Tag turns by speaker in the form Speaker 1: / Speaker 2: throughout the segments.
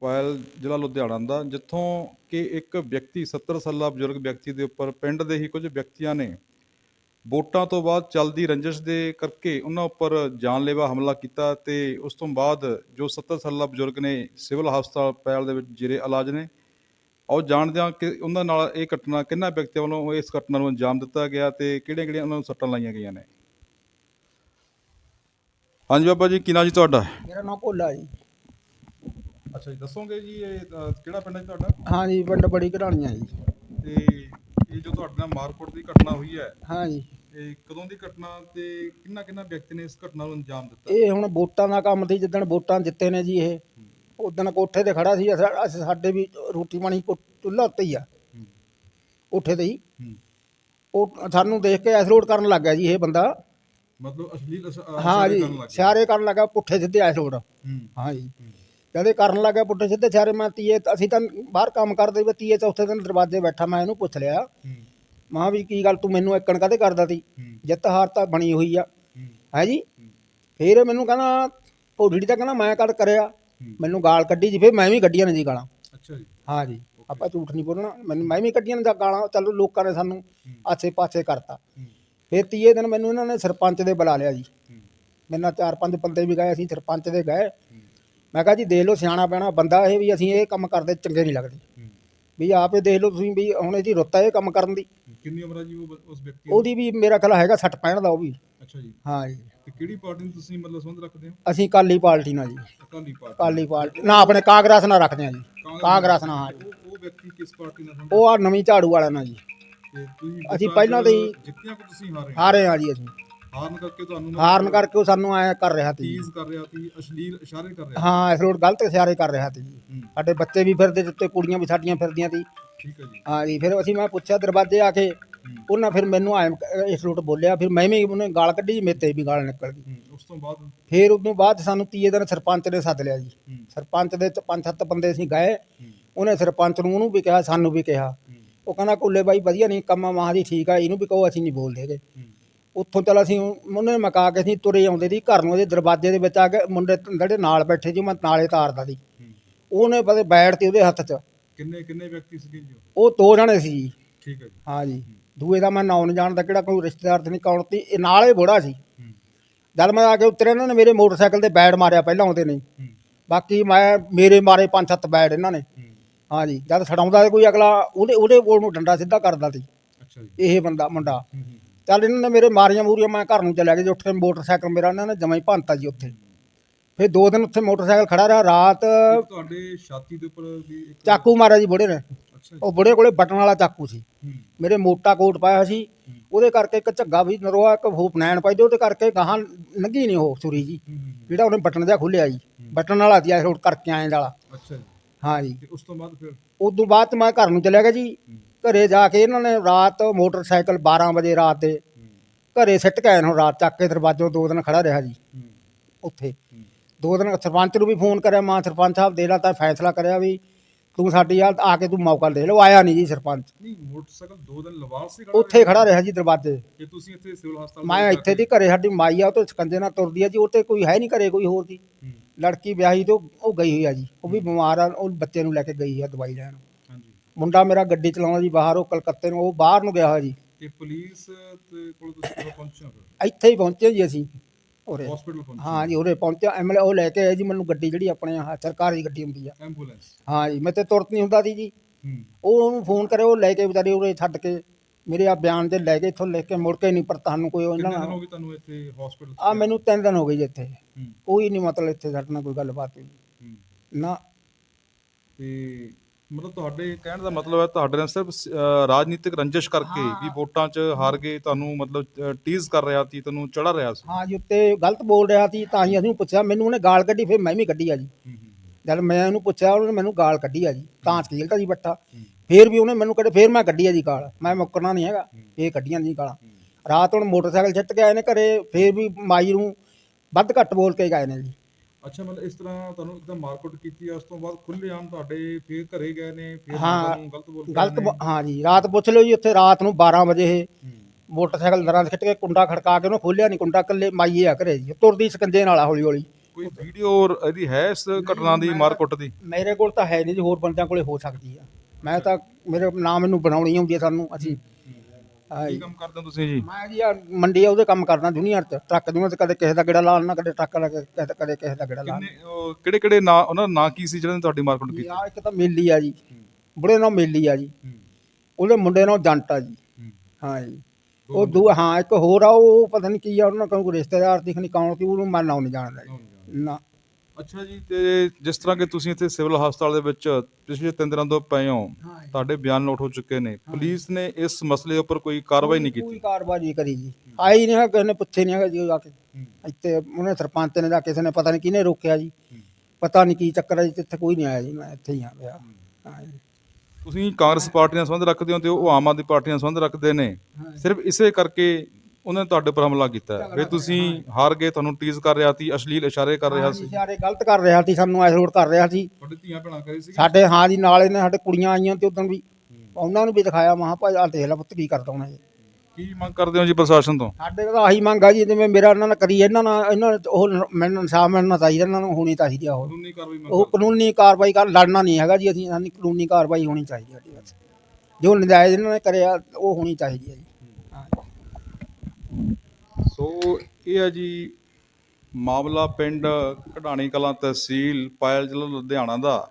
Speaker 1: ਪਾਇਲ ਜ਼ਿਲ੍ਹਾ ਲੁਧਿਆਣਾ ਦਾ, ਜਿੱਥੋਂ ਕਿ ਇੱਕ ਵਿਅਕਤੀ 70 ਸਾਲਾ ਬਜ਼ੁਰਗ ਵਿਅਕਤੀ ਦੇ ਉੱਪਰ ਪਿੰਡ ਦੇ ਹੀ ਕੁਝ ਵਿਅਕਤੀਆਂ ਨੇ ਵੋਟਾਂ ਤੋਂ ਬਾਅਦ ਚੱਲਦੀ ਰੰਜਿਸ਼ ਦੇ ਕਰਕੇ ਉਹਨਾਂ ਉੱਪਰ ਜਾਨਲੇਵਾ ਹਮਲਾ ਕੀਤਾ ਤੇ ਉਸ ਤੋਂ ਬਾਅਦ ਜੋ 70 ਸਾਲਾ ਬਜ਼ੁਰਗ ਨੇ ਸਿਵਲ ਹਸਪਤਾਲ ਪਾਇਲ ਦੇ ਵਿੱਚ ਜੀਰੇ ਇਲਾਜ ਨੇ। ਆਓ ਜਾਣਦੇ ਹਾਂ ਕਿ ਉਹਨਾਂ ਨਾਲ ਇਹ ਘਟਨਾ ਕਿੰਨਾ ਵਿਅਕਤੀਆਂ ਵੱਲੋਂ ਇਸ ਘਟਨਾ ਨੂੰ ਅੰਜਾਮ ਦਿੱਤਾ ਗਿਆ ਤੇ ਕਿਹੜੀਆਂ-ਕਿਹੜੀਆਂ ਉਹਨਾਂ ਨੂੰ ਸੱਟਾਂ ਲਾਈਆਂ ਗਈਆਂ ਨੇ। ਹਾਂਜੀ ਬਾਬਾ ਜੀ, ਕੀ ਨਾਂ ਜੀ ਤੁਹਾਡਾ?
Speaker 2: ਮੇਰਾ ਨਾਮ ਭੋਲਾ ਜੀ।
Speaker 1: ਅੱਛਾ ਜੀ ਦੱਸੋਗੇ ਜੀ ਇਹ ਅ, ਕਿਹੜਾ ਪਿੰਡ ਹੈ ਜੀ ਤੁਹਾਡਾ?
Speaker 2: ਹਾਂ ਜੀ ਪਿੰਡ ਬੜੀ ਘਰਾਣੀਆਂ ਜੀ।
Speaker 1: ਤੇ ਇਹ ਜੋ ਤੁਹਾਡੇ ਨਾਲ ਮਾਰਕੋਟ ਦੀ ਘਟਨਾ ਹੋਈ ਹੈ
Speaker 2: ਹਾਂ ਜੀ।
Speaker 1: ਇਹ ਕਦੋਂ ਦੀ ਘਟਨਾ ਤੇ ਕਿੰਨਾ ਕਿੰਨਾ ਵਿਅਕਤੀ ਨੇ ਇਸ ਘਟਨਾ ਨੂੰ ਅੰਜਾਮ ਦਿੱਤਾ?
Speaker 2: ਇਹ ਹੁਣ ਵੋਟਾਂ ਦਾ ਕੰਮ ਸੀ ਜਿੱਦਣ ਵੋਟਾਂ ਜਿੱਤੇ ਨੇ ਜੀ ਇਹ ਉਦਣ ਕੋਠੇ ਤੇ ਖੜਾ ਸੀ ਅਸਾਂ- ਅਸੀਂ ਸਾਡੇ ਵੀ ਰੋਟੀ ਪਾਣੀ ਕੋ- ਚੁੱਲ੍ਹਾ ਉੱਤੇ ਹੀ ਆ।
Speaker 1: ਹੂੰ,
Speaker 2: ਕੋਠੇ ਤੇ ਹੀ।
Speaker 1: ਹੂੰ।
Speaker 2: ਉਹ ਸਾਨੂੰ ਦੇਖ ਕੇ ਐਸ ਰੋਡ ਕਰਨ ਲੱਗ ਗਿਆ ਜੀ ਇਹ ਬੰਦਾ।
Speaker 1: ਮਤਲਬ ਅਸ਼ਲੀਲ ਅਸ- ਅ,
Speaker 2: ਹਾਂ
Speaker 1: ਇਸ਼ਾਰੇ
Speaker 2: ਜੀ
Speaker 1: ਕਰਨ ਲੱਗ ਗਏ।
Speaker 2: ਸਿਆਰੇ ਕਰਨ ਲੱਗਾ ਪੁੱਠੇ ਸਿੱਧੇ ਐਸ ਰੋਡ।
Speaker 1: ਹੂੰ,
Speaker 2: ਹਾਂ ਜੀ।
Speaker 1: ਹੂੰ,
Speaker 2: ਇਹ ਕਰਨ ਲੱਗਾ ਪੁੱਠੇ ਸਿੱਧੇ ਸਿਆਰੇ ਮੈਂ ਤੀਏ ਅਸੀਂ ਤਾਂ ਬਾਹਰ ਕੰਮ ਕਰਦੇ ਵੀ ਤੀਏ ਚੌਥੇ ਦਿਨ ਦਰਵਾਜ਼ੇ ਬੈਠਾ ਮੈਂ ਇਹਨੂੰ ਪੁੱਛ ਲਿਆ। ਮਾਂ ਵੀ ਕੀ ਗੱਲ ਤੂੰ ਮੈਨੂੰ ਇੱਕਣ ਕਦੇ ਕਰਦਾ ਤੀ ਜਿੱਤ ਹਾਰ ਤਾਂ ਬਣੀ ਹੋਈ ਆ।
Speaker 1: ਹੂੰ,
Speaker 2: ਜੀ? ਫਿਰ ਮੈਨੂੰ ਕਹਿੰਦਾ ਭੋੜੀ ਤਾਂ ਕਹਿੰਦਾ ਮੈਂ ਕਦ ਕਰਿਆ। ਮੈਨੂੰ ਗਾਲ ਕੱਢੀ ਜੀ ਫਿਰ ਮੈਂ ਵੀ ਕੱਢੀਆਂ ਨੇ ਜੀ ਗਾਲਾਂ।
Speaker 1: ਅੱਛਾ ਜੀ।
Speaker 2: ਹਾਂ ਜੀ ਆਪਾਂ ਝੂਠ ਨਹੀਂ ਬੋਲਣਾ ਮੈਨੂੰ ਮੈਂ ਵੀ ਕੱਢੀਆਂ ਨੇ ਗਾਲਾਂ ਚਲੋ ਲੋਕਾਂ ਨੇ ਸਾਨੂੰ ਆਸੇ ਪਾਸੇ ਕਰਤਾ। ਫਿਰ ਤੀਏ ਦਿਨ ਮੈਨੂੰ ਇਹਨਾਂ ਨੇ ਸਰਪੰਚ ਦੇ ਬੁਲਾ ਲਿਆ ਜੀ। ਮੇਰੇ ਨਾਲ ਚਾਰ ਪੰਜ ਬੰਦੇ ਵੀ ਗਏ ਅਸੀਂ ਸਰਪੰਚ ਦੇ ਗਏ। ਮੈਂ ਕਿਹਾ ਜੀ ਦੇਖ ਲਓ ਸਿਆਣਾ ਪੈਣਾ ਬੰਦਾ ਇਹ ਵੀ ਅਸੀਂ ਇਹ ਕੰਮ ਕਰਦੇ ਚੰਗੇ ਨਹੀਂ ਲੱਗਦੇ।
Speaker 1: ਹੂੰ।
Speaker 2: ਵੀ ਆਪੇ ਦੇਖ ਲਓ ਤੁਸੀਂ ਵੀ ਹੁਣ ਇਹਦੀ ਰੁੱਤ ਇਹ ਕੰਮ ਕਰਨ ਦੀ।
Speaker 1: ਕਿੰਨੀ ਉਮਰ ਹੈ ਜੀ ਉਹ ਉਸ ਵਿਅਕਤੀ?
Speaker 2: ਉਹਦੀ ਵੀ ਮੇਰਾ ਖਿਆਲ ਹੈਗਾ 60 65 ਦਾ ਉਹ ਵੀ।
Speaker 1: ਅੱਛਾ ਜੀ।
Speaker 2: ਹਾਂ ਜੀ।
Speaker 1: ਤੇ ਕਿਹੜੀ ਪਾਰਟੀ ਨੂੰ ਤੁਸੀਂ ਮਤਲਬ ਸੰਬੰਧ ਰੱਖਦੇ ਹੋ?
Speaker 2: ਅਸੀਂ ਕਾਲੀ ਪਾਰਟੀ ਨਾਲ ਜੀ।
Speaker 1: ਅਕਾਲੀ ਪਾਰਟੀ
Speaker 2: ਕਾਲੀ ਪਾਰਟੀ ਨਾ ਆਪਣੇ ਕਾਂਗਰਸ ਨਾਲ ਰੱਖਦੇ ਆ ਜੀ। ਕਾਂਗਰਸ ਨਾਲ। ਹਾਂ ਜੀ।
Speaker 1: ਉਹ ਵਿਅਕਤੀ ਕਿਸ ਪਾਰਟੀ ਨਾਲ ਸੰਬੰਧ
Speaker 2: ਉਹ ਆ ਨਵੀਂ ਝਾੜੂ ਵਾਲਿਆਂ ਨਾਲ ਜੀ। ਅਸੀਂ ਪਹਿਲਾਂ ਤੋਂ ਹੀ-
Speaker 1: ਜਿੱਤਿਆਂ ਕੋ ਤੁਸੀਂ ਹਾਰੇ
Speaker 2: ਹਾਰੇ ਆ ਜੀ ਅਸੀਂ।
Speaker 1: ਹਾਰਨ ਕਰਕੇ ਤੁਹਾਨੂੰ
Speaker 2: ਹਾਰਨ ਕਰਕੇ ਉਹ ਸਾਨੂੰ ਐ ਕਰ ਰਿਹਾ ਸੀ।
Speaker 1: ਤੀਜ਼ ਕਰ ਰਿਹਾ ਸੀ ਅਸ਼ਲੀਲ ਇਸ਼ਾਰੇ ਕਰ ਰਿਹਾ
Speaker 2: ਹਾਂ ਇਸ ਰੋਡ ਗਲਤ ਇਸ਼ਾਰੇ ਕਰ ਰਿਹਾ ਸੀ। ਸਾਡੇ ਬੱਚੇ ਵੀ ਫਿਰਦੇ ਤੇ ਉੱਤੇ ਕੁੜੀਆਂ ਵੀ ਸਾਡੀਆਂ ਫਿਰਦੀਆਂ ਸੀ।
Speaker 1: ਠੀਕ ਹੈ ਜੀ।
Speaker 2: ਹਾਂ ਜੀ ਫਿਰ ਅਸੀਂ ਮੈਂ ਪੁੱਛਿਆ ਦਰਵਾਜ਼ੇ ਆ ਕੇ ਉਹਨਾਂ ਫਿਰ ਮੈਨੂੰ ਐ ਇਸ ਰੋਡ ਬੋਲਿਆ ਫਿਰ ਮੈਂ ਵੀ ਉਹਨੇ ਗਾਲ ਕੱਢੀ ਮੇਤੇ ਵੀ ਗਾਲ ਨਿਕਲ ਗਈ।
Speaker 1: ਉਸ ਤੋਂ ਬਾਅਦ?
Speaker 2: ਫਿਰ ਉਸ ਤੋਂ ਬਾਅਦ ਸਾਨੂੰ ਤੀਏ ਦਿਨ ਸਰਪੰਚ ਨੇ ਸੱਦ ਲਿਆ ਜੀ। ਸਰਪੰਚ ਦੇ ਪੰਜ ਸੱਤ ਬੰਦੇ ਅਸੀਂ ਗਏ। ਉਹਨੇ ਸਰਪੰਚ ਨੂੰ ਉਹਨੂੰ ਵੀ ਕਿਹਾ ਸਾਨੂੰ ਵੀ ਕਿਹਾ। ਉਹ ਕਹਿੰਦਾ ਕੁੱਲੇ ਬਾਈ ਵਧੀਆ ਨਹੀਂ ਕੰਮਾਂ ਮਾਂ ਦੀ ਠੀਕ ਆ ਇਹਨੂੰ ਵੀ ਕਹੋ ਅਸੀਂ ਨਹੀਂ ਬੋਲਦੇ ਹੈਗੇ।
Speaker 1: ਹੂੰ,
Speaker 2: ਉੱਥੋਂ ਚੱਲ ਅਸੀਂ ਉਹਨੇ ਮਕਾ ਕੇ ਅਸੀਂ ਤੁਰੇ ਆਉਂਦੇ ਸੀ ਘਰ ਨੂੰ ਉਹਦੇ ਦਰਵਾਜ਼ੇ ਦੇ ਵਿੱਚ ਆ ਕੇ ਮੁੰਡੇ ਜਿਹੜੇ ਨਾਲ ਬੈਠੇ ਸੀ ਮੈਂ ਨਾਲੇ ਤਾਰਦਾ ਸੀ। ਉਹਨੇ ਪਤਾ ਬੈਠ ਤੇ ਉਹਦੇ ਹੱਥ 'ਚ।
Speaker 1: ਕਿੰਨੇ ਕਿੰਨੇ ਵਿਅਕਤੀ ਸੀਗੇ ਜੀ ਉਹ?
Speaker 2: ਦੋ ਜਣੇ ਸੀ ਜੀ।
Speaker 1: ਠੀਕ ਹੈ ਜੀ।
Speaker 2: ਹਾਂ ਜੀ। ਦੂਏ ਦਾ ਮੈਂ ਨਾਂ ਨਹੀਂ ਜਾਣਦਾ ਕਿਹੜਾ ਕੋਈ ਰਿਸ਼ਤੇਦਾਰ ਤੇ ਨਹੀਂ ਕੌਣ ਤੀ ਇਹ ਨਾਲ ਬੁੜਾ ਸੀ। ਜਦ ਮੈਂ ਆ ਕੇ ਉਤਰਿਆ ਇਹਨਾਂ ਨੇ ਮੇਰੇ ਮੋਟਰਸਾਈਕਲ ਤੇ ਬੈੜ ਮਾਰਿਆ ਪਹਿਲਾਂ ਆਉਂਦੇ ਨਹੀਂ
Speaker 1: ਹੂੰ,
Speaker 2: ਬਾਕੀ ਮੈਂ ਮੇਰੇ ਮਾਰੇ ਪੰਜ ਸੱਤ ਬੈੜ ਇਹਨਾਂ ਨੇ।
Speaker 1: ਹੂੰ,
Speaker 2: ਜੀ ਜਦ ਛਡਾਉਂਦਾ ਕੋਈ ਅਗਲਾ ਉਹਦੇ ਉਹਦੇ ਕੋਲ ਨੂੰ ਡੰਡਾ ਸਿੱਧਾ ਕਰਦਾ ਸੀ।
Speaker 1: ਅੱਛਾ ਜੀ।
Speaker 2: ਇਹ ਬੰਦਾ ਮੁੰਡਾ। ਚੱਲ ਇਹਨਾਂ ਨੇ ਮੇਰੇ ਮਾਰੀਆਂ ਮੂਰੀਆਂ ਮੈਂ ਘਰ ਨੂੰ ਚਲਿਆ ਗਿਆ ਜੀ ਉੱਥੇ ਮੋਟਰਸਾਈਕਲ ਮੇਰਾ ਇਹਨਾਂ ਨੇ ਜਮਾ ਹੀ ਭੰਨਤਾ ਜੀ ਉੱਥੇ। ਫਿਰ ਦੋ ਦਿਨ ਉੱਥੇ ਮੋਟਰਸਾਈਕਲ ਖੜਾ ਰਿਹਾ ਰਾਤ
Speaker 1: ਤੁਹਾਡੇ ਛਾਤੀ ਦੇ ਉੱਪਰ ਵੀ ਇੱਕ
Speaker 2: ਚਾਕੂ ਮਾਰਿਆ ਜੀ ਬੁੜੇ ਨੇ। ਉਹ ਬੁੜੇ ਕੋਲੇ ਬਟਨ ਵਾਲਾ ਚਾਕੂ ਸੀ। ਮੇਰੇ ਮੋਟਾ ਕੋਟ ਪਾਇਆ ਸੀ। ਉਹਦੇ ਕਰਕੇ ਇੱਕ ਝੱਗਾ ਵੀ ਨਰੋਆ ਇੱਕ ਹੂਪ ਨੈਣ ਪਾਈ ਤੇ ਉਹਦੇ ਕਰਕੇ ਗਾਹਾਂ ਲੰਗੀ ਨਹੀਂ ਉਹ ਸੁਰੀ ਜੀ। ਜਿਹੜਾ ਉਹਨੇ ਬਟਨ ਜਿਹਾ ਖੁੱਲਿਆ ਜੀ। ਬਟਨ ਵਾਲਾ ਸੀ ਰੋਡ ਕਰਕੇ ਆਏ ਵਾਲਾ।
Speaker 1: ਅੱਛਾ ਜੀ।
Speaker 2: ਹਾਂ ਜੀ।
Speaker 1: ਤੇ ਉਸ ਤੋਂ ਬਾਅਦ ਫਿਰ?
Speaker 2: ਉਦੋਂ ਬਾਅਦ 'ਚ ਮੈਂ ਘਰ ਨੂੰ ਚਲਿਆ ਗਿਆ ਜੀ। ਘਰੇ ਜਾ ਕੇ ਇਹਨਾਂ ਨੇ ਰਾਤ ਮੋਟਰਸਾਈਕਲ 12 ਵਜੇ ਰਾਤ ਦੇ ਘਰੇ ਸਿੱਟ ਕੇ ਆਏ ਨੂੰ ਰਾਤ ਚੱਕ ਕੇ ਦਰਵਾਜ਼ੋਂ ਦੋ ਦਿਨ ਖੜਾ ਰਿਹਾ ਜੀ। ਉੱਥੇ। ਦੋ ਦਿਨ ਸਰਪੰਚ ਨੂੰ ਵੀ ਫੋਨ ਕਰਿਆ ਮਾਂ ਸਰਪੰਚ ਸਾਹਿਬ ਦੇ ਲਾ ਤਾਂ ਫੈਸਲਾ ਕਰਿਆ ਵੀ ਤੂੰ ਸਾਡੀ ਹਾਲਤ ਆ ਕੇ ਤੂੰ ਮੌਕਾ ਦੇ ਲਓ ਆਇਆ ਨਹੀਂ ਜੀ ਸਰਪੰਚ।
Speaker 1: ਨਹੀਂ ਮੋਟਰਸਾਈਕਲ ਦੋ ਦਿਨ ਲਵਾਰ ਸੀ
Speaker 2: ਉੱਥੇ ਖੜਾ ਰਿਹਾ ਜੀ ਦਰਵਾਜ਼ੇ।
Speaker 1: ਕਿ ਤੁਸੀਂ ਇੱਥੇ ਸਿਵਲ ਹਸਪਤਾਲ
Speaker 2: ਮੈਂ ਇੱਥੇ ਦੀ ਘਰੇ ਸਾਡੀ ਮਾਈ ਆ ਉਹ ਤੇ ਸਕੰਜੇ ਨਾਲ ਤੁਰਦੀ ਆ ਜੀ ਤੇ ਕੋਈ ਹੈ ਨਹੀਂ ਘਰੇ ਕੋਈ ਹੋਰ ਦੀ। ਲੜਕੀ ਵਿਆਹੀ ਤੋਂ ਉਹ ਗਈ ਹੋਈ ਆ ਜੀ ਉਹ ਵੀ ਬਿਮਾਰ ਆ ਉਹ ਬੱਚੇ ਨੂੰ ਲੈ ਕੇ ਗਈ ਆ ਦਵਾਈ ਲੈਣ। ਮੁੰਡਾ ਮੇਰਾ ਗੱਡੀ ਚਲਾਉਂਦਾ ਜੀ ਬਾਹਰ ਉਹ ਕਲਕੱਤੇ ਨੂੰ ਉਹ ਬਾਹਰ ਨੂੰ ਗਿਆ ਹੋਇਆ ਜੀ।
Speaker 1: ਤੇ ਪੁਲਿਸ ਤੇ ਕੋਲ ਤੁਸੀਂ ਕਦੋਂ ਪਹੁੰਚੇ ਹੋ
Speaker 2: ਇੱਥੇ ਹੀ ਪਹੁੰਚੇ ਜੀ ਅਸੀਂ। ਉਰੇ।
Speaker 1: ਹਸਪੀਟਲ ਪਹੁੰਚੇ
Speaker 2: ਹਾਂ? ਜੀ ਉਰੇ ਪਹੁੰਚਿਆ। ਐਮਐਲਏ ਉਹ ਲੈ ਕੇ ਆਏ ਜੀ ਮੈਨੂੰ ਗੱਡੀ ਜਿਹੜੀ ਆਪਣੇ ਆਹ ਸਰਕਾਰੀ ਗੱਡੀ ਹੁੰਦੀ ਆ।
Speaker 1: ਐਂਬੂਲੈਂਸ
Speaker 2: ਹਾਂ ਜੀ ਮੈਂ ਤੇ ਤੁਰਤ ਨਹੀਂ ਹੁੰਦਾ ਸੀ ਜੀ।
Speaker 1: ਹੂੰ।
Speaker 2: ਉਹ ਉਹਨੂੰ ਫੋਨ ਕਰੇ ਉਹ ਲੈ ਕੇ ਵਿਚਾਰੇ ਉਰੇ ਛੱਡ ਕੇ ਮੇਰੇ ਆ ਬਿਆਨ ਤੇ ਲੈ ਕੇ ਇੱਥੋਂ ਲੈ ਕੇ ਮੁੜ ਕੇ ਨਹੀਂ ਪਰ ਤੁਹਾਨੂੰ ਕੋਈ ਉਹਨਾਂ
Speaker 1: ਦਿਨ ਹੋ
Speaker 2: ਨਾਲ
Speaker 1: ਗਏ ਤੁਹਾਨੂੰ ਇੱਥੇ ਹਸਪੀਟਲ
Speaker 2: ਆ ਮੈਨੂੰ ਤਿੰਨ ਦਿਨ ਹੋ ਗਏ ਜੀ ਇੱਥੇ। ਕੋਈ ਨਹੀਂ ਮਤਲਬ ਇੱਥੇ ਸਾਡੇ ਨਾਲ ਕੋਈ ਗੱਲਬਾਤ ਹੋਈ ਨਾ।
Speaker 1: ਤੇ ਮਤਲਬ ਤੁਹਾਡੇ ਕਹਿਣ ਦਾ ਮਤਲਬ ਹੈ ਤੁਹਾਡੇ ਨਾਲ ਸਿਰਫ ਰਾਜਨੀਤਿਕ ਰੰਜਿਸ਼ ਕਰਕੇ ਵੀ ਵੋਟਾਂ 'ਚ ਹਾਰ ਗਏ ਤੁਹਾਨੂੰ ਮਤਲਬ ਟੀਜ਼ ਕਰ ਰਿਹਾ ਸੀ ਤੁਹਾਨੂੰ ਚੜਾ ਰਿਹਾ ਸੀ।
Speaker 2: ਹਾਂ ਜੀ ਉੱਤੇ ਗਲਤ ਬੋਲ ਰਿਹਾ ਸੀ ਤਾਂ ਹੀ ਅਸੀਂ ਪੁੱਛਿਆ ਮੈਨੂੰ ਉਹਨੇ ਗਾਲ ਕੱਢੀ ਫਿਰ ਮੈਂ ਵੀ ਕੱਢੀ ਆ ਜੀ। ਜਦ ਮੈਂ ਉਹਨੂੰ ਪੁੱਛਿਆ ਉਹਨੇ ਮੈਨੂੰ ਗਾਲ ਕੱਢੀ ਆ ਜੀ ਤਾਂ ਸਕੀਲਤਾ ਜੀ ਬੱਟਾ ਫੇਰ ਵੀ ਉਹਨੇ ਮੈਨੂੰ ਕੱਢੇ ਫੇਰ ਮੈਂ ਕੱਢੀ ਆ ਜੀ ਗਾਲ। ਮੈਂ ਮੁੱਕਰਨਾ ਨਹੀਂ ਹੈਗਾ ਇਹ ਕੱਢੀਆਂ ਨਹੀਂ ਗਾਲਾਂ। ਰਾਤ ਹੁਣ ਮੋਟਰਸਾਈਕਲ ਛੱਟ ਕੇ ਆਏ ਨੇ ਘਰੇ ਫੇਰ ਵੀ ਮਾਈ ਨੂੰ ਵੱਧ ਘੱਟ ਬੋਲ ਕੇ ਗਏ ਨੇ ਜੀ।
Speaker 1: ਅੱਛਾ ਮਤਲਬ ਇਸ ਤਰ੍ਹਾਂ ਤੁਹਾਨੂੰ ਇੱਕਦਮ ਮਾਰਕੁੱਟ ਕੀਤੀ ਹੈ ਉਸ ਤੋਂ ਬਾਅਦ ਖੁੱਲੇ ਆਮ ਤੁਹਾਡੇ ਫੇਰ ਘਰੇ ਗਏ ਨੇ ਫੇਰ
Speaker 2: ਹਾਂ,
Speaker 1: ਤੁਹਾਨੂੰ ਗਲਤ ਬੋਲ
Speaker 2: ਗਲਤ ਬ- ਹਾਂ ਜੀ ਰਾਤ ਪੁੱਛ ਲਿਓ ਜੀ ਉੱਥੇ ਰਾਤ ਨੂੰ 12 ਵਜੇ ਇਹ। ਮੋਟਰਸਾਈਕਲ ਦਰਾਂ ਖਿੱਟ ਕੇ ਕੁੰਡਾ ਖੜਕਾ ਕੇ ਉਹਨੂੰ ਖੋਲਿਆ ਨਹੀਂ ਕੁੰਡਾ ਕੱਲੇ ਮਾਈਏ ਆ ਘਰੇ ਜੀ ਤੁਰਦੀ ਸਕੰਜੇ ਨਾਲ ਆ ਹੌਲੀ ਹੌਲੀ
Speaker 1: ਕੋਈ ਵੀਡੀਓ ਇਹਦੀ ਹੈ ਇਸ ਘਟਨਾ ਦੀ ਮਾਰਕੁੱਟ ਦੀ?
Speaker 2: ਮੇਰੇ ਕੋਲ ਤਾਂ ਹੈ ਨਹੀਂ ਜੀ ਹੋਰ ਬੰਦਿਆਂ ਕੋਲੇ ਹੋ ਸਕਦੀ ਆ। ਮੈਂ ਤਾਂ ਮੇਰੇ ਨਾਮ ਮੈਨੂੰ ਬਣਾਉਣੀ ਆਉਂਦੀ ਆ ਸਾਨੂੰ ਅਸੀਂ
Speaker 1: ਕੀ
Speaker 2: ਜੀ।
Speaker 1: ਕੰਮ ਕਰਦੇ ਹੋ ਤੁਸੀਂ ਜੀ?
Speaker 2: ਮੈਂ ਜੀ ਆ ਮੰਡੀ ਆ ਉਹਦੇ ਕੰਮ ਕਰਦਾ ਜੂਨੀਅਰ ਚ। ਟਰੱਕ ਜੂਨੀਅਰ ਚ ਕਦੇ ਕਿਸੇ ਦਾ ਗੇੜਾ ਲਾ ਲੈਣਾ ਕਦੇ ਟਰੱਕ ਲਾ ਕੇ ਕਦੇ ਕਦੇ ਕਿਸੇ ਦਾ ਗੇੜਾ ਲਾ
Speaker 1: ਕਿੰਨੇ ਕਿਹੜੇ ਕਿਹੜੇ ਨਾਂ ਉਹਨਾਂ ਦਾ ਨਾਂ ਕੀ ਸੀ ਜਿਹਨਾਂ ਨੇ ਤੁਹਾਡੀ ਮਾਰਕੁੱਟ ਕੀਤੀ?
Speaker 2: ਆ ਇੱਕ ਤਾਂ ਮੇਲੀ ਆ ਜੀ। ਬੁੜੇ ਨਾਲ ਮੇਲੀ ਆ ਜੀ। ਉਹਦੇ ਮੁੰਡੇ ਨਾਲ ਜੰਟ ਆ ਜੀ। ਹਾਂ। ਜੀ। ਉਹ ਦੂ ਹਾਂ ਇੱਕ ਹੋਰ ਆ ਉਹ ਪਤਾ ਨਹੀਂ ਕੀ ਆ ਉਹਨਾਂ ਕੋਲ ਕੋਈ ਰਿਸ਼ਤੇਦਾਰ ਦਿਖਣੀ ਕੌਣ ਸੀ ਉਹਨੂੰ ਮੈਂ ਨਾਮ ਨਹੀਂ ਜਾਣਦਾ ਜੀ। ਨਾ।
Speaker 1: ਅੱਛਾ ਜੀ ਤੇ ਜਿਸ ਤਰ੍ਹਾਂ ਕਿ ਤੁਸੀਂ ਇੱਥੇ ਸਿਵਲ ਹਸਪਤਾਲ ਦੇ ਵਿੱਚ ਪਿਛਲੇ ਤਿੰਨ ਦਿਨਾਂ ਤੋਂ ਪਏ ਹੋ ਤੁਹਾਡੇ ਬਿਆਨ ਨੋਟ ਹੋ ਚੁੱਕੇ ਨੇ। ਪੁਲਿਸ ਨੇ ਇਸ ਮਸਲੇ ਉੱਪਰ ਕੋਈ ਕਾਰਵਾਈ ਨਹੀਂ ਕੀਤੀ।
Speaker 2: ਕੋਈ ਕਾਰਵਾਈ ਨਹੀਂ ਕਰੀ ਜੀ। ਆਈ ਨਹੀਂ ਹੈ ਕਿਸੇ ਨੇ ਪੁੱਛੇ ਨਹੀਂ ਹੈਗਾ ਜੀ ਆ ਕੇ। ਇੱਥੇ ਉਹਨੇ ਸਰਪੰਚ ਨੇ ਜਾਂ ਕਿਸੇ ਨੇ ਪਤਾ ਨਹੀਂ ਕਿਹਨੇ ਰੋਕਿਆ ਜੀ। ਪਤਾ ਨਹੀਂ ਕੀ ਚੱਕਰ ਹੈ ਜੀ ਇੱਥੇ ਕੋਈ ਨਹੀਂ ਆਇਆ ਜੀ ਮੈਂ ਇੱਥੇ ਹੀ ਆ ਗਿਆ। ਹਾਂ। ਜੀ।
Speaker 1: ਤੁਸੀਂ ਕਾਂਗਰਸ ਪਾਰਟੀ ਨਾਲ ਸੰਬੰਧ ਰੱਖਦੇ ਹੋ ਤੇ ਉਹ ਆਮ ਆਦਮੀ ਪਾਰਟੀ ਨਾਲ ਸੰਬੰਧ ਰੱਖਦੇ ਨੇ। ਸਿਰਫ ਇਸੇ ਕਰਕੇ ਉਹਨਾਂ ਨੇ ਤੁਹਾਡੇ ਉੱਪਰ ਹਮਲਾ ਕੀਤਾ ਹੈ। ਫਿਰ ਤੁਸੀਂ ਹਾਰ ਗਏ ਤੁਹਾਨੂੰ ਟੀਜ਼ ਕਰ ਰਿਹਾ ਸੀ ਅਸ਼ਲੀਲ ਇਸ਼ਾਰੇ ਕਰ ਰਿਹਾ ਸੀ।
Speaker 2: ਸਾਰੇ ਗਲਤ ਕਰ ਰਿਹਾ ਸੀ ਸਾਨੂੰ ਐਸ ਰੋਡ ਕਰ ਰਿਹਾ ਸੀ।
Speaker 1: ਤੁਹਾਡੀ ਧੀਆਂ ਭੈਣਾਂ ਕਰੀ ਸੀ
Speaker 2: ਸਾਡੇ ਹਾਂ ਜੀ ਨਾਲ ਇਹਨੇ ਸਾਡੇ ਕੁੜੀਆਂ ਆਈਆਂ ਤੇ ਉਦੋਂ ਵੀ। ਉਹਨਾਂ ਨੂੰ ਵੀ ਦਿਖਾਇਆ ਮਹਾ ਭਾਈ ਆ ਦੇਖ ਲੈ ਪੁੱਤ ਕੀ ਕਰਦਾ ਉਹਨਾਂ ਜੀ
Speaker 1: ਕੀ ਮੰਗ ਕਰਦੇ ਹੋ ਜੀ ਪ੍ਰਸ਼ਾਸਨ ਤੋਂ?
Speaker 2: ਸਾਡੇ ਤਾਂ ਆਹੀ ਮੰਗ ਆ ਜੀ ਜਿਵੇਂ ਮੇਰਾ ਇਹਨਾਂ ਨਾਲ ਕਰੀ ਇਹਨਾਂ ਨਾਲ ਇਹਨਾਂ ਨਾਲ ਉਹ ਮੈਨੂੰ ਇਨਸਾਫ ਮਿਲਣਾ ਚਾਹੀਦਾ ਇਹਨਾਂ ਨੂੰ ਹੋਣੀ ਚਾਹੀਦੀ ਆ ਉਹ।
Speaker 1: ਕਾਨੂੰਨੀ ਕਾਰਵਾਈ
Speaker 2: ਉਹ ਕਾਨੂੰਨੀ ਕਾਰਵਾਈ ਕਰ ਲੜਨਾ ਨਹੀਂ ਹੈਗਾ ਜੀ ਅਸੀਂ ਸਾਡੀ ਕਾਨੂੰਨੀ ਕਾਰਵਾਈ ਹੋਣੀ ਚਾਹੀਦੀ ਹੈ ਜੀ ਬਸ। ਜੋ ਨਜਾਇਜ਼ ਇਹਨਾਂ ਨੇ ਕਰਿਆ ਉਹ ਹੋਣੀ ਚਾਹੀਦੀ ਹੈ ਜੀ। ਹਾਂ
Speaker 1: ਸੋ ਇਹ ਹੈ ਜੀ ਮਾਮਲਾ ਪਿੰਡ ਕਢਾਣੀ ਕਲਾਂ ਤਹਿਸੀਲ ਪਾਇਲ ਜ਼ਿਲ੍ਹਾ ਲੁਧਿਆਣਾ ਦਾ।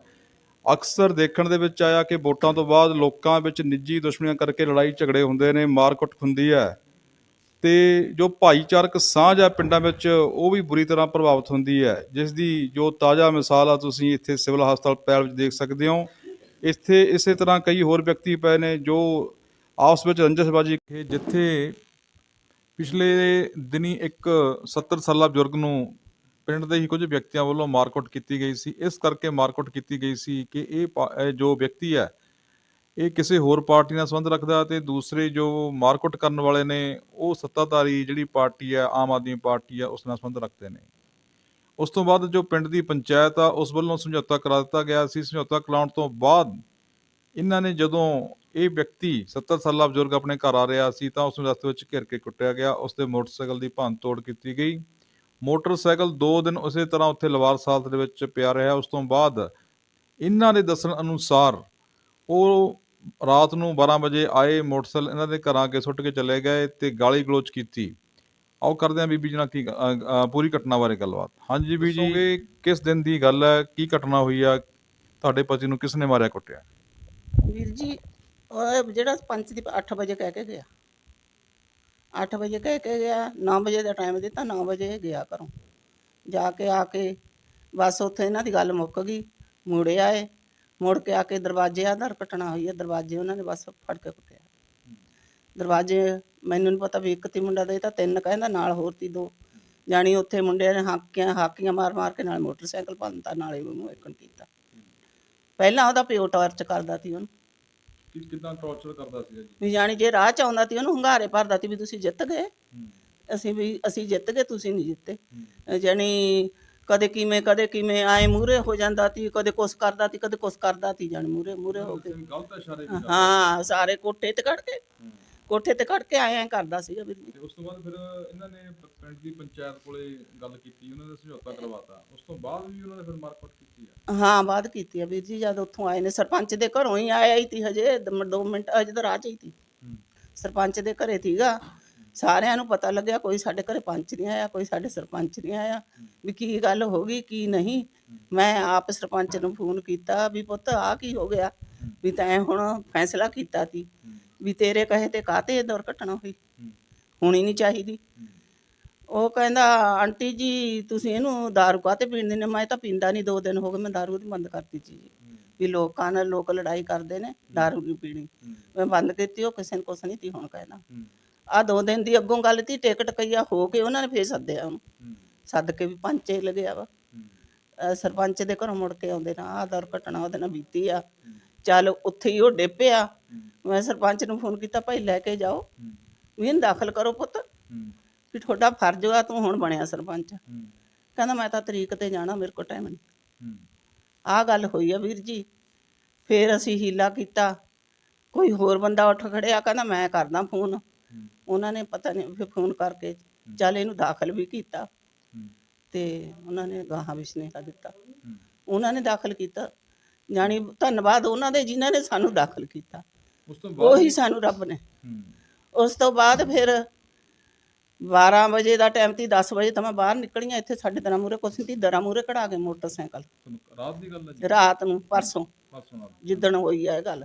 Speaker 1: ਅਕਸਰ ਦੇਖਣ ਦੇ ਵਿੱਚ ਆਇਆ ਕਿ ਵੋਟਾਂ ਤੋਂ ਬਾਅਦ ਲੋਕਾਂ ਵਿੱਚ ਨਿੱਜੀ ਦੁਸ਼ਮਣੀਆਂ ਕਰਕੇ ਲੜਾਈ ਝਗੜੇ ਹੁੰਦੇ ਨੇ, ਮਾਰਕੁੱਟ ਹੁੰਦੀ ਹੈ। ਤੇ ਜੋ ਭਾਈਚਾਰਕ ਸਾਂਝ ਹੈ ਪਿੰਡਾਂ ਵਿੱਚ, ਉਹ ਵੀ ਬੁਰੀ ਤਰ੍ਹਾਂ ਪ੍ਰਭਾਵਿਤ ਹੁੰਦੀ ਹੈ। ਜਿਸ ਦੀ ਜੋ ਤਾਜ਼ਾ ਮਿਸਾਲ ਆ, ਤੁਸੀਂ ਇੱਥੇ ਸਿਵਲ ਹਸਪਤਾਲ ਪੈਲ ਵਿੱਚ ਦੇਖ ਸਕਦੇ ਹੋ। ਇੱਥੇ ਇਸੇ ਤਰ੍ਹਾਂ ਕਈ ਹੋਰ ਵਿਅਕਤੀ ਪਏ ਨੇ ਜੋ ਆਪਸ ਵਿੱਚ ਰੰਜਸਬਾਜੀ ਜਿੱਥੇ ਪਿਛਲੇ ਦਿਨੀ ਇੱਕ 70 ਸਾਲਾ ਬਜ਼ੁਰਗ ਨੂੰ ਪਿੰਡ ਦੇ ਹੀ ਕੁਝ ਵਿਅਕਤੀਆਂ ਵੱਲੋਂ ਮਾਰਕੁੱਟ ਕੀਤੀ ਗਈ ਸੀ। ਇਸ ਕਰਕੇ ਮਾਰਕੁੱਟ ਕੀਤੀ ਗਈ ਸੀ ਕਿ ਇਹ ਪਾ- ਜੋ ਵਿਅਕਤੀ ਹੈ, ਇਹ ਕਿਸੇ ਹੋਰ ਪਾਰਟੀ ਨਾਲ ਸੰਬੰਧ ਰੱਖਦਾ ਤੇ ਦੂਸਰੇ ਜੋ ਮਾਰਕੁੱਟ ਕਰਨ ਵਾਲੇ ਨੇ, ਉਹ ਸੱਤਾਧਾਰੀ ਜਿਹੜੀ ਪਾਰਟੀ ਹੈ, ਆਮ ਆਦਮੀ ਪਾਰਟੀ ਹੈ, ਉਸ ਨਾਲ ਸੰਬੰਧ ਰੱਖਦੇ ਨੇ। ਉਸ ਤੋਂ ਬਾਅਦ ਜੋ ਪਿੰਡ ਦੀ ਪੰਚਾਇਤ ਆ, ਉਸ ਵੱਲੋਂ ਸਮਝੌਤਾ ਕਰਾ ਦਿੱਤਾ ਗਿਆ ਸੀ। ਸਮਝੌਤਾ ਕਰਾਉਣ ਤੋਂ ਬਾਅਦ ਇਹਨਾਂ ਨੇ ਜਦੋਂ ਇਹ ਵਿਅਕਤੀ 70 ਸਾਲਾ ਬਜ਼ੁਰਗ ਆਪਣੇ ਘਰ ਆ ਰਿਹਾ ਸੀ ਤਾਂ ਉਸ ਨੂੰ ਰਸਤੇ ਵਿੱਚ ਘਿਰ ਕੇ ਕੁੱਟਿਆ ਗਿਆ। ਉਸ ਦੇ ਮੋਟਰਸਾਈਕਲ ਦੀ ਭੰਨ ਤੋੜ ਕੀਤੀ ਗਈ। ਮੋਟਰਸਾਈਕਲ 2 ਦਿਨ ਉਸੇ ਤਰ੍ਹਾਂ ਉੱਥੇ ਲਵਾਰ ਸਾਲਤ ਦੇ ਵਿੱਚ ਪਿਆ ਰਿਹਾ। ਉਸ ਤੋਂ ਬਾਅਦ ਇਹਨਾਂ ਦੇ ਦੱਸਣ ਅਨੁਸਾਰ ਉਹ ਰਾਤ ਨੂੰ 12 ਵਜੇ ਆਏ ਮੋਟਰਸਾਈਕਲ ਇਹਨਾਂ ਦੇ ਘਰਾਂ ਕੇ ਸੁੱਟ ਕੇ ਚਲੇ ਗਏ ਤੇ ਗਾਲੀ ਗਲੋਚ ਕੀਤੀ। ਆਓ ਕਰਦੇ ਹਾਂ ਬੀਬੀ ਜੀ ਨਾਲ ਕੀ ਪੂਰੀ ਘਟਨਾ ਬਾਰੇ ਗੱਲਬਾਤ। ਹਾਂਜੀ ਬੀਬੀ ਜੀ ਕਿਸ ਦਿਨ ਦੀ ਗੱਲ ਹੈ? ਕੀ ਘਟਨਾ ਹੋਈ ਆ? ਤੁਹਾਡੇ ਪਤੀ ਨੂੰ ਕਿਸ ਨੇ ਮਾਰਿਆ ਕੁੱਟਿਆ?
Speaker 3: ਵੀਰ ਜੀ, ਉਹ ਜਿਹੜਾ ਪੰਚ ਦੀ 8 ਵਜੇ ਕਹਿ ਕੇ ਗਿਆ। 8 ਵਜੇ ਕਹਿ ਕੇ ਗਿਆ 9 ਵਜੇ ਦਾ ਟਾਈਮ ਦਿੱਤਾ 9 ਵਜੇ ਗਿਆ ਘਰੋਂ। ਜਾ ਕੇ ਆ ਕੇ ਬਸ ਉੱਥੇ ਇਹਨਾਂ ਦੀ ਗੱਲ ਮੁੱਕ ਗਈ। ਮੁੜੇ ਆਏ, ਮੁੜ ਕੇ ਆ ਕੇ ਦਰਵਾਜ਼ੇ ਆਧਰ ਕੱਟਣਾ ਹੋਈ ਹੈ ਦਰਵਾਜ਼ੇ ਉਹਨਾਂ ਨੇ ਬਸ ਫੜ ਕੇ ਕੁੱਟਿਆ। ਦਰਵਾਜ਼ੇ ਮੈਨੂੰ ਨਹੀਂ ਪਤਾ ਵੀ ਇੱਕ ਤੀ ਮੁੰਡਾ ਦੇ ਤਾਂ ਤਿੰਨ ਕਹਿੰਦਾ ਨਾਲ ਹੋਰ ਤੀ ਦੋ। ਜਾਣੀ ਉੱਥੇ ਮੁੰਡਿਆਂ ਨੇ ਹਾਕੀਆਂ ਹਾਕੀਆਂ ਮਾਰ ਮਾਰ ਕੇ ਨਾਲ ਮੋਟਰਸਾਈਕਲ ਭੰਨਤਾ, ਨਾਲੇ ਉਹਨੂੰ ਏਕਣ ਕੀਤਾ। ਪਹਿਲਾਂ ਉਹਦਾ ਪਿਓ ਟਾਰਚ ਕਰਦਾ ਸੀ ਉਹਨੂੰ।
Speaker 1: ਕਿੰਨਾ ਟੌਰਚਰ ਕਰਦਾ ਸੀ ਜੀ
Speaker 3: ਵੀ ਜਾਣੀ ਜੇ ਰਾਹ ਚ ਆਉਂਦਾ ਤੀ ਉਹਨੂੰ ਹੰਗਾਰੇ ਭਰਦਾ ਤੀ ਵੀ ਤੁਸੀਂ ਜਿੱਤ ਗਏ। ਅਸੀਂ ਵੀ ਅਸੀਂ ਜਿੱਤ ਗਏ ਤੁਸੀਂ ਨਹੀਂ ਜਿੱਤੇ। ਜਾਣੀ ਕਦੇ ਕਿਵੇਂ ਕਦੇ ਕਿਵੇਂ ਆਏ ਮੂਰੇ ਹੋ ਜਾਂਦਾ ਤੀ ਕਦੇ ਕੁਛ ਕਰਦਾ ਤੀ ਕਦੇ ਕੁਛ ਕਰਦਾ ਤੀ ਜਾਣੀ ਮੂਰੇ ਮੂਰੇ ਹੋ ਕੇ।
Speaker 1: ਗਲਤ ਇਸ਼ਾਰੇ
Speaker 3: ਹਾਂ ਸਾਰੇ ਕੋਠੇ ਤੇ ਕੱਢ ਕੇ ਕੋਠੇ ਤੇ ਕੱਢ ਕੇ ਆਏ ਐ ਕਰਦਾ ਸੀਗਾ ਵੀਰ ਜੀ।
Speaker 1: ਤੇ ਉਸ ਤੋਂ ਬਾਅਦ ਫਿਰ ਇਹਨਾਂ ਨੇ ਪ- ਪਿੰਡ ਦੀ ਪੰਚਾਇਤ ਕੋਲੇ ਗੱਲ ਕੀਤੀ ਉਹਨਾਂ ਨੇ ਸਮਝੌਤਾ ਕਰਵਾਤਾ। ਉਸ ਤੋਂ ਬਾਅਦ ਵੀ ਉਹਨਾਂ ਨੇ ਫਿਰ ਮਾਰਕੁੱਟ ਕੀਤੀ ਆ।
Speaker 3: ਹਾਂ ਬਾਤ ਕੀਤੀ ਆ ਵੀਰ ਜੀ ਜਦ ਉੱਥੋਂ ਆਏ ਨੇ ਸਰਪੰਚ ਦੇ ਘਰੋਂ ਹੀ ਆਇਆ ਹੀ ਤੀ ਹਜੇ 2 ਮਿੰਟ ਅਜੇ ਤਾਂ ਰਾਹ ਚ ਹੀ ਤੀ। ਸਰਪੰਚ ਦੇ ਘਰੇ ਥੀਗਾ ਸਾਰਿਆਂ ਨੂੰ ਪਤਾ ਲੱਗਿਆ ਕੋਈ ਸਾਡੇ ਘਰੇ ਪੰਚ ਨਹੀਂ ਆਇਆ ਕੋਈ ਸਾਡੇ ਸਰਪੰਚ ਨਹੀਂ ਆਇਆ। ਵੀ ਕੀ ਗੱਲ ਹੋ ਗਈ ਕੀ ਨਹੀਂ? ਮੈਂ ਆਪ ਸਰਪੰਚ ਨੂੰ ਫੋਨ ਕੀਤਾ ਵੀ ਪੁੱਤ ਆ ਕੀ ਹੋ ਗਿਆ? ਵੀ ਤੈਂ ਹੁਣ ਫੈਸਲਾ ਕੀਤਾ ਤੀ। ਵੀ ਤੇਰੇ ਕਹੇ ਤੇ ਕਾਤੇ ਦੁਰਘਟਨਾ ਹੋਈ? ਹੋਣੀ ਨਹੀਂ ਚਾਹੀਦੀ। ਉਹ ਕਹਿੰਦਾ ਆਂਟੀ ਜੀ ਤੁਸੀਂ ਇਹਨੂੰ ਦਾਰੂ ਕਾਤੇ ਪੀਣ ਦਿੰਦੇ ਮੈਂ ਤਾਂ ਪੀਂਦਾ ਨਹੀਂ ਦੋ ਦਿਨ ਹੋ ਗਏ ਮੈਂ ਦਾਰੂ ਦੀ ਬੰਦ ਕਰਤੀ ਜੀ। ਵੀ ਲੋਕਾਂ ਨਾਲ ਲੋਕ ਲੜਾਈ ਕਰਦੇ ਨੇ ਦਾਰੂ ਨਹੀਂ ਪੀਣੀ। ਮੈਂ ਬੰਦ ਕੀਤੀ ਉਹ ਕਿਸੇ ਨੇ ਕੁਛ ਨਹੀਂ ਤੀ ਹੁਣ ਕਹਿੰਦਾ। ਆ ਦੋ ਦਿਨ ਦੀ ਅੱਗੋਂ ਗੱਲ ਤੀ ਟਿਕਟ ਕਈਆ ਹੋ ਕੇ ਉਹਨਾਂ ਨੇ ਫੇਰ ਸੱਦਿਆ ਉਹਨੂੰ। ਸੱਦ ਕੇ ਵੀ ਪੰਚੇ ਲੱਗਿਆ ਵਾ। ਸਰਪੰਚ ਦੇ ਘਰੋਂ ਮੁੜ ਕੇ ਆਉਂਦੇ ਨਾ ਆ ਦੁਰਘਟਨਾ ਉਹਦੇ ਨਾਲ ਬੀਤੀ ਆ। ਚੱਲ ਉੱਥੇ ਹੀ ਉਹ ਡਿੱਪਿਆ। ਮੈਂ ਸਰਪੰਚ ਨੂੰ ਫੋਨ ਕੀਤਾ ਭਾਈ ਲੈ ਕੇ ਜਾਓ ਵੀ ਇਹਨੂੰ ਦਾਖਲ ਕਰੋ ਪੁੱਤ। ਵੀ ਤੁਹਾਡਾ ਫਰਜ਼ ਆ ਤੂੰ ਹੁਣ ਬਣਿਆ ਸਰਪੰਚ। ਕਹਿੰਦਾ ਮੈਂ ਤਾਂ ਤਰੀਕ ਤੇ ਜਾਣਾ ਮੇਰੇ ਕੋਲ ਟਾਈਮ ਨਹੀਂ। ਆਹ ਗੱਲ ਹੋਈ ਆ ਵੀਰ ਜੀ। ਫੇਰ ਅਸੀਂ ਹੀਲਾ ਕੀਤਾ। ਕੋਈ ਹੋਰ ਬੰਦਾ ਉੱਠ ਖੜਿਆ ਕਹਿੰਦਾ ਮੈਂ ਕਰਦਾ ਫੋਨ। ਉਹਨਾਂ ਨੇ ਪਤਾ ਨਹੀਂ ਫਿਰ ਫੋਨ ਕਰਕੇ ਚੱਲ ਇਹਨੂੰ ਦਾਖਲ ਵੀ ਕੀਤਾ। ਤੇ ਉਹਨਾਂ ਨੇ ਗਾਹਾਂ ਵੀ ਸੁਨੇਹਾ ਦਿੱਤਾ। ਉਹਨਾਂ ਨੇ ਦਾਖਲ ਕੀਤਾ। ਜਾਣੀ ਧੰਨਵਾਦ ਉਹਨਾਂ ਦੇ ਜਿਨ੍ਹਾਂ ਨੇ ਸਾਨੂੰ ਦਾਖਲ ਕੀਤਾ।
Speaker 1: ਉਸ ਤੋਂ ਬਾਅਦ
Speaker 3: ਉਹੀ ਸਾਨੂੰ ਰੱਬ ਨੇ।
Speaker 1: ਹੂੰ।
Speaker 3: ਉਸ ਤੋਂ ਬਾਅਦ ਫਿਰ 12 ਵਜੇ ਦਾ ਟਾਈਮ ਸੀ 10 ਵਜੇ ਤਾਂ ਮੈਂ ਬਾਹਰ ਨਿਕਲੀਆਂ ਇੱਥੇ ਸਾਡੇ ਦਰਾਂ ਮੂਰੇ ਕੁਛ ਨਹੀਂ ਦਰਾਂ ਮੂਰੇ ਕਢਾ ਕੇ ਮੋਟਰਸਾਈਕਲ।
Speaker 1: ਤੁਹਾਨੂੰ ਰਾਤ ਦੀ ਗੱਲ ਹੈ ਜੀ?
Speaker 3: ਰਾਤ ਨੂੰ ਪਰਸੋਂ।
Speaker 1: ਪਰਸੋਂ ਨਾਲ
Speaker 3: ਜਿੱਦਣ ਹੋਈ ਹੈ ਇਹ ਗੱਲ।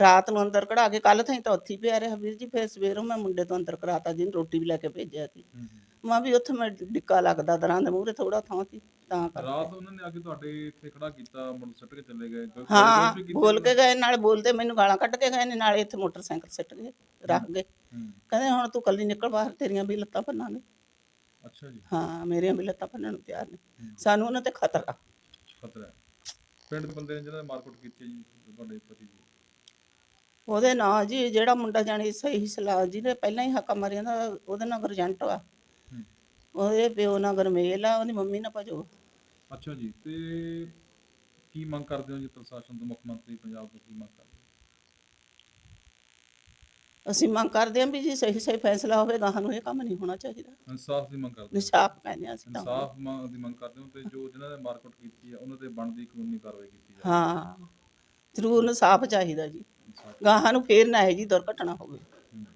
Speaker 3: ਰਾਤ ਨੂੰ ਅੰਦਰ ਕਢਾ ਕੇ ਕੱਲ ਤਾਂ ਉੱਥੇ ਹੀ ਪਿਆ ਰਿਹਾ ਵੀਰ ਜੀ ਫਿਰ ਸਵੇਰੋਂ ਮੈਂ ਮੁੰਡੇ ਤੋਂ ਅੰਦਰ ਕਰਾਤਾ ਜਿਹਨੂੰ ਰੋਟੀ ਵੀ ਲੈ ਕੇ ਭੇਜਿਆ ਸੀ। ਮਾਂ ਵੀ ਉੱਥੇ ਮੈਂ ਡਿੱਕਾ ਲੱਗਦਾ ਦਰਾਂ ਦੇ ਮੂਹਰੇ ਥੋੜਾ ਥਾਂ ਸੀ ਤਾਂ
Speaker 1: ਰਾਤ ਉਹਨਾਂ ਨੇ ਆ ਕੇ ਤੁਹਾਡੇ ਇੱਥੇ ਖੜਾ ਕੀਤਾ ਮੁੰਡ ਸੁੱਟ ਕੇ ਚਲੇ ਗਏ। ਕੋਈ
Speaker 3: ਹਾਂ ਬੋਲ ਕੇ ਗਏ ਨਾਲੇ ਬੋਲਦੇ ਮੈਨੂੰ ਗਾਲਾਂ ਕੱਢ ਕੇ ਗਏ ਨੇ ਨਾਲੇ ਇੱਥੇ ਮੋਟਰਸਾਈਕਲ ਸਿੱਟ ਗਏ ਰੱਖ ਗਏ।
Speaker 1: ਹੂੰ।
Speaker 3: ਕਹਿੰਦੇ ਹੁਣ ਤੂੰ ਕੱਲੀ ਨਿਕਲ ਬਾਹਰ ਤੇਰੀਆਂ ਵੀ ਲੱਤਾਂ ਭੰਨਾਂਗੇ।
Speaker 1: ਅੱਛਾ ਜੀ।
Speaker 3: ਹਾਂ ਮੇਰੀਆਂ ਵੀ ਲੱਤਾਂ ਭੰਨਣ ਨੂੰ ਤਿਆਰ ਨੇ। ਸਾਨੂੰ ਉਹਨਾਂ ਤੇ ਖਤਰਾ।
Speaker 1: ਖਤਰਾ ਹੈ। ਪਿੰਡ ਦੇ ਬੰਦੇ ਨੇ ਜਿਹਨਾਂ ਨੇ ਮਾਰਕੁੱਟ ਕੀਤੀ ਹੈ ਜੀ ਤੁਹਾਡੇ ਪਤੀ ਜੀ
Speaker 3: ਉਹਦੇ ਨਾਂ ਜੀ ਜਿਹੜਾ ਮੁੰਡਾ ਜਾਣੀ ਸਹੀ ਸਲਾਹ ਜਿਹਨੇ ਪਹਿਲਾਂ ਹੀ ਹੱਕਾ ਮਾਰਿਆ ਦਾ ਉਹਦੇ ਨਾਲ ਗਰਜੰਟ ਆ। ਉਹਦੇ ਪਿਓ ਨਾਲ ਗਰਮੇਲ ਆ ਉਹਦੀ ਮੰਮੀ ਨਾਲ ਭਜੋ।
Speaker 1: ਅੱਛਾ ਜੀ ਤੇ ਕੀ ਮੰਗ ਕਰਦੇ ਹੋ ਜੀ ਪ੍ਰਸ਼ਾਸਨ ਤੋਂ ਮੁੱਖ ਮੰਤਰੀ ਪੰਜਾਬ ਤੋਂ ਕੀ ਮੰਗ ਕਰਦੇ?
Speaker 3: ਅਸੀਂ ਮੰਗ ਕਰਦੇ ਹਾਂ ਵੀ ਜੀ ਸਹੀ ਸਹੀ ਫੈਸਲਾ ਹੋਵੇ ਗਾਹਾਂ ਨੂੰ ਇਹ ਕੰਮ ਨਹੀਂ ਹੋਣਾ ਚਾਹੀਦਾ।
Speaker 1: ਇਨਸਾਫ ਦੀ ਮੰਗ ਕਰਦੇ ਹੋ?
Speaker 3: ਨਿਸ਼ਾਫ ਕਹਿੰਦੇ ਹਾਂ ਅਸੀਂ ਤਾਂ।
Speaker 1: ਇਨਸਾਫ ਮੰਗ ਦੀ ਮੰਗ ਕਰਦੇ ਹੋ ਤੇ ਜੋ ਜਿਨ੍ਹਾਂ ਨੇ ਮਾਰਕੁੱਟ ਕੀਤੀ ਹੈ ਉਹਨਾਂ ਤੇ ਬਣਦੀ ਕਾਨੂੰਨੀ ਕਾਰਵਾਈ ਕੀਤੀ ਜਾਵੇ।
Speaker 3: ਹਾਂ ਜ਼ਰੂਰ ਇਨਸਾਫ ਚਾਹੀਦਾ ਜੀ।
Speaker 1: ਇਨਸਾਫ਼।
Speaker 3: ਗਾਹਾਂ ਨੂੰ ਫੇਰ ਨਾ ਇਹ ਜੀ ਦੁਰਘਟਨਾ ਹੋਵੇ।
Speaker 1: ਹੂੰ,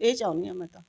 Speaker 3: ਇਹ ਚਾਹੁੰਦੀ ਹਾਂ ਮੈਂ ਤਾਂ।